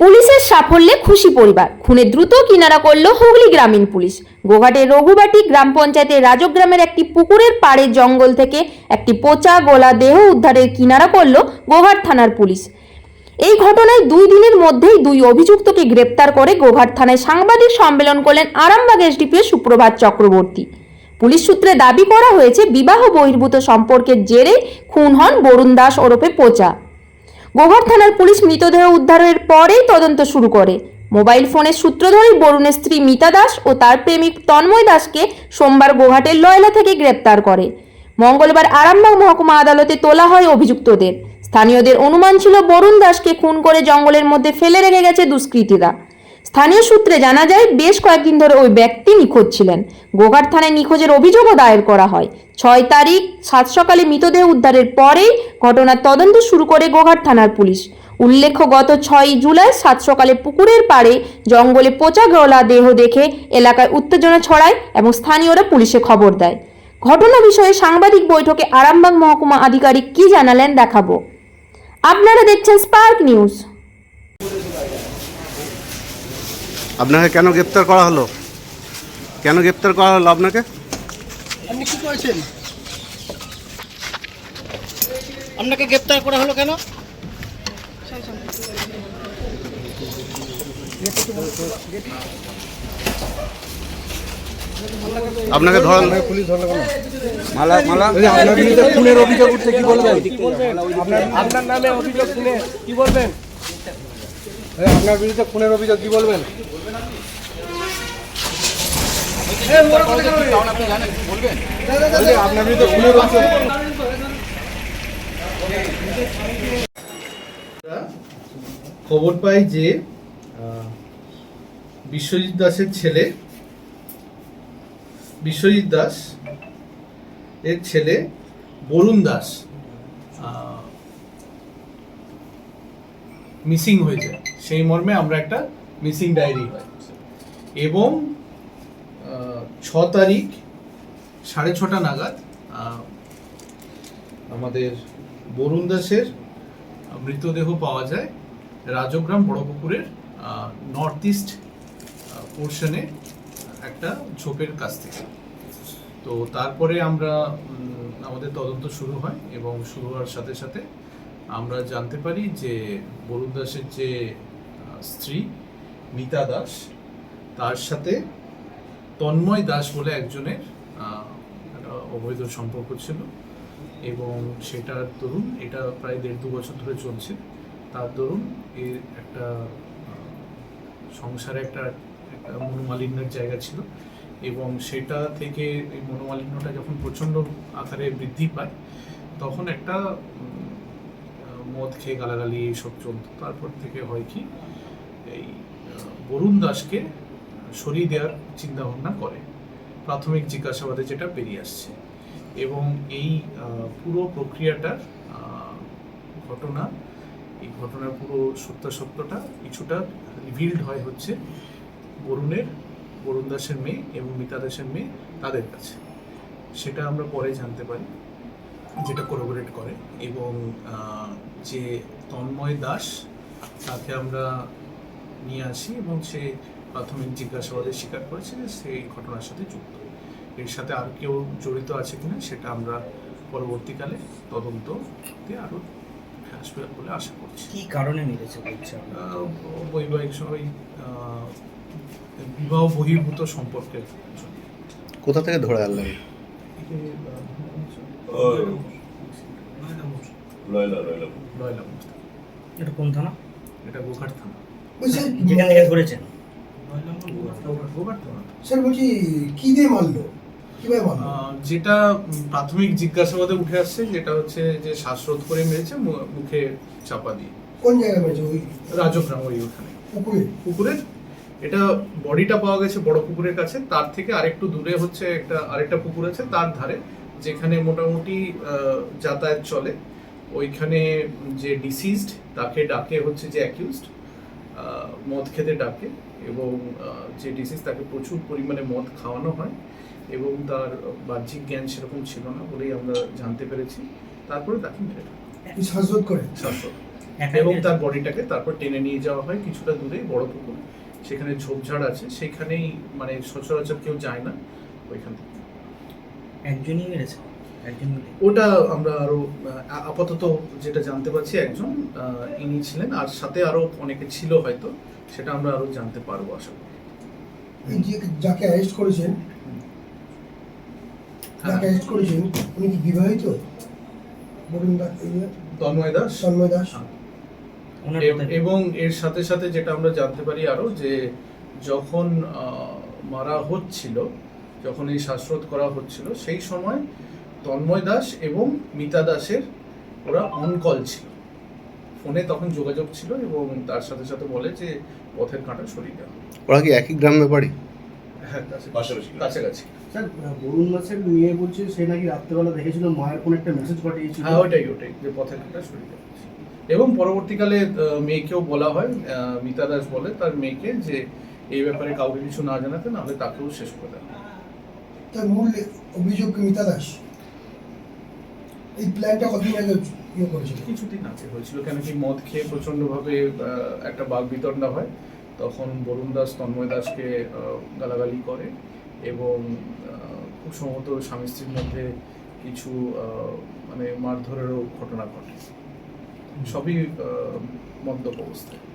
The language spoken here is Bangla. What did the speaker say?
পুলিশের সাফল্যে খুশি পরিবার। খুনে দ্রুত কিনারা করল হুগলি গ্রামীণ পুলিশ। গোঘাটের রঘুবাটি গ্রাম পঞ্চায়েতের রাজগ্রামের একটি পুকুরের পাড়ে জঙ্গল থেকে একটি পচা গোলা দেহ উদ্ধারের কিনারা করল গোঘাট থানার পুলিশ। এই ঘটনায় দুই দিনের মধ্যেই দুই অভিযুক্তকে গ্রেপ্তার করে গোঘাট থানায় সাংবাদিক সম্মেলন করলেন আরামবাগ এসডিপিও সুপ্রভাত চক্রবর্তী। পুলিশ সূত্রে দাবি করা হয়েছে, বিবাহ বহির্ভূত সম্পর্কের জেরে খুন হন বরুণ দাস ওরফে পোচা। গোঘাট থানার পুলিশ মৃতদেহ উদ্ধারের পরেই তদন্ত শুরু করে। মোবাইল ফোনের সূত্র ধরেই বরুণের স্ত্রী মিতা দাস ও তার প্রেমিক তন্ময় দাসকে সোমবার গোঘাটের লয়লা থেকে গ্রেপ্তার করে। মঙ্গলবার আরামবাগ মহকুমা আদালতে তোলা হয় অভিযুক্তদের। স্থানীয়দের অনুমান ছিল বরুণ দাসকে খুন করে জঙ্গলের মধ্যে ফেলে রেখে গেছে দুষ্কৃতীরা। স্থানীয় সূত্রে জানা যায়, বেশ কয়েকদিন ধরে ওই ব্যক্তি নিখোঁজ ছিলেন। গোঘাট থানায় নিখোঁজের অভিযোগও দায়ের করা হয়। ছয় তারিখ সাত সকালে মৃতদেহ উদ্ধারের পরেই ঘটনার তদন্ত শুরু করে গোঘাট থানার পুলিশ। উল্লেখ্য, গত ছয় জুলাই সাত সকালে পুকুরের পাড়ে জঙ্গলে পচা গলা দেহ দেখে এলাকায় উত্তেজনা ছড়ায় এবং স্থানীয়রা পুলিশে খবর দেয়। ঘটনা বিষয়ে সাংবাদিক বৈঠকে আরামবাগ মহকুমা আধিকারিক কি জানালেন দেখাবো। আপনারা দেখছেন স্পার্ক নিউজ। আপনাকে কেন গ্রেপ্তার করা হলো? কেন গ্রেপ্তার করা হলো আপনাকে? আপনি কি করেছেন? আপনাকে গ্রেপ্তার করা হলো কেন? আপনাকে ধরা পুলিশ ধরলো কেন মালা মালা আপনার বিরুদ্ধে খুনের অভিযোগ উঠছে কি বলবেন? আপনার আপনার নামে অভিযোগ শুনে কি বলবেন? আপনার বিরুদ্ধে খুনের অভিযোগ কি বলবেন? খবর পাই যে বিশ্বজিৎ দাসের ছেলে, বিশ্বজিৎ দাস এর ছেলে বরুণ দাস মিসিং হয়ে যায়। সেই মর্মে আমরা একটা মিসিং ডায়েরি হয় এবং ছ তারিখ, সাড়ে ছটা নাগাদ আমাদের বরুণ দাসের মৃতদেহ পাওয়া যায় রাজগ্রাম বড়পুকুরের নর্থ ইস্ট পোর্শনে একটা ঝোপের কাছ থেকে। তো তারপরে আমরা আমাদের তদন্ত শুরু হয় এবং শুরু হওয়ার সাথে সাথে আমরা জানতে পারি যে বরুণ দাসের যে স্ত্রী, মিতা দাস, তার সাথে তন্ময় দাস বলে একজনের অবৈধ সম্পর্ক ছিল এবং সেটার দরুন এটা প্রায় দেড় দু বছর ধরে চলছে। তার দরুন এর একটা সংসারে একটা একটা মনোমালিন্যের জায়গা ছিল এবং সেটা থেকে এই মনোমালিন্যটা যখন প্রচণ্ড আকারে বৃদ্ধি পায়, তখন একটা মদ খেয়ে গালাগালি এইসব চলতো। তারপর থেকে হয় কি, এই বরুণ দাসকে সরিয়ে দেওয়ার চিন্তা ভাবনা করে। প্রাথমিক জিজ্ঞাসাবাদে যেটা বেরিয়ে আসছে। এবং এই পুরো প্রক্রিয়াটার ঘটনা, এই ঘটনার পুরো সত্যাসত্যটা কিছুটা রিভিল্ড হয় হচ্ছে বরুণের, বরুণ দাসের মেয়ে এবং মিতা দাসের মেয়ে তাদের কাছে। সেটা আমরা পরে জানতে পারি, যেটা কোলাবোরেট করে। এবং যে তন্ময় দাস তাকে আমরা নিয়ে আসি এবং সে প্রাথমিক জিজ্ঞাসাবাদে স্বীকার করেছে যে সে এই ঘটনার সাথে যুক্ত। এর সাথে আর কেউ জড়িত আছে কিনা সেটা আমরা পরবর্তীকালে তদন্ততে আরও আসবে বলে আশা করছি। কি কারণে মেরেছে বলছে বৈবাহিক ওই বিবাহ বহির্ভূত সম্পর্কের কোথা থেকে ধরে আনলেন। এটা কোন থানা? এটা গোঘাট থানা। যেখান থেকে ধরেছেন। স্যার বলছি কি দিয়ে মারলো? যেটা প্রাথমিক জিজ্ঞাসাবাদে উঠে আসছে যেটা হচ্ছে যে শ্বাসরোধ করে মেরেছে মুখে চাপা দিয়ে। কোন জায়গায় মেরেছে? ওই রাজগ্রাম ওই ওখানে। পুকুরে? পুকুরের? এটা বডিটা পাওয়া গেছে বড় পুকুরের কাছে তার থেকে আরেকটু দূরে হচ্ছে একটা আরেকটা পুকুর আছে তার ধারে যেখানে মোটামুটি যাতায়াত চলে। ওইখানে যে ডিসিজড তাকে ডাকে হচ্ছে যে অ্যাকিউজড মদ খেতে ডাকে এবং যে ডিসিজ তাকে প্রচুর পরিমাণে মদ খাওয়ানো হয় এবং তার বাহ্যিক জ্ঞান সেরকম ছিল না বলেই আমরা জানতে পেরেছি। তারপরে তাকে মেরে। শ্বাসরোধ করে? শ্বাসরোধ এবং তার বডিটাকে তারপর টেনে নিয়ে যাওয়া হয় কিছুটা দূরে বড় পুকুর। সেখানে ঝোপঝাড় আছে। সেখানেই মানে সচরাচর কেউ যায় না ওইখান থেকে। একজনই মেরেছে। ওটা আমরা আরও আপাতত যেটা জানতে পারছি একজন ইনি ছিলেন আর সাথে আরও অনেকে ছিল হয়তো সেটা আমরা আরও জানতে পারব আশা করি। যাকে অ্যারেস্ট করেছেন হ্যাঁ। যাকে অ্যারেস্ট করেছেন উনি কি বিবাহিত? বরুণ দাস এই তন্ময় দাস। হ্যাঁ। ওনার এব- কোথায় এবং এর সাথে সাথে যেটা আমরা জানতে পারি আরও যে যখন মারা হচ্ছিল যখন এই শ্বাসরোধ করা হচ্ছিল সেই সময় তন্ময় দাস এবং মিতা দাসের ওরা অনকল ছিল। ফোনে তখন যোগাযোগ ছিল এবং তার সাথে সাথে বলে যে পথের কাঁটা সরিয়ে দেওয়া ওরা কি একই গ্রামে বাড়ি হ্যাঁ কাছাকাছি। কাছাকাছি। স্যার বরুণ দাসের মেয়ে বলছে সে নাকি রাত্রেবেলা দেখেছিল মায়ের কোন একটা মেসেজ পাঠিয়েছিল। হ্যাঁ ওটাই ওটাই যে পথের কাঁটা সরিয়ে দেওয়া এবং পরবর্তীকালে মেয়েকেও বলা হয় মিতা দাস বলে তার মেয়েকে যে এই ব্যাপারে কাউকে কিছু না জানাতে নাহলে তাকেও শেষ করে দেওয়া তার মূল অভিযোগ মিতা দাস? এই প্ল্যানটা কতদিন আগে ইয়ে করেছিল? কিছুদিন আগে হয়েছিল, কেন কি মদ খেয়ে প্রচণ্ডভাবে একটা বাঘ বিতণ্ডা হয়। তখন বরুণ দাস, তন্ময় দাসকে গালাগালি করে এবং খুব সম্ভবত স্বামী স্ত্রীর মধ্যে কিছু মানে মারধরেরও ঘটনা ঘটে। সবই মদ্যপ অবস্থায়।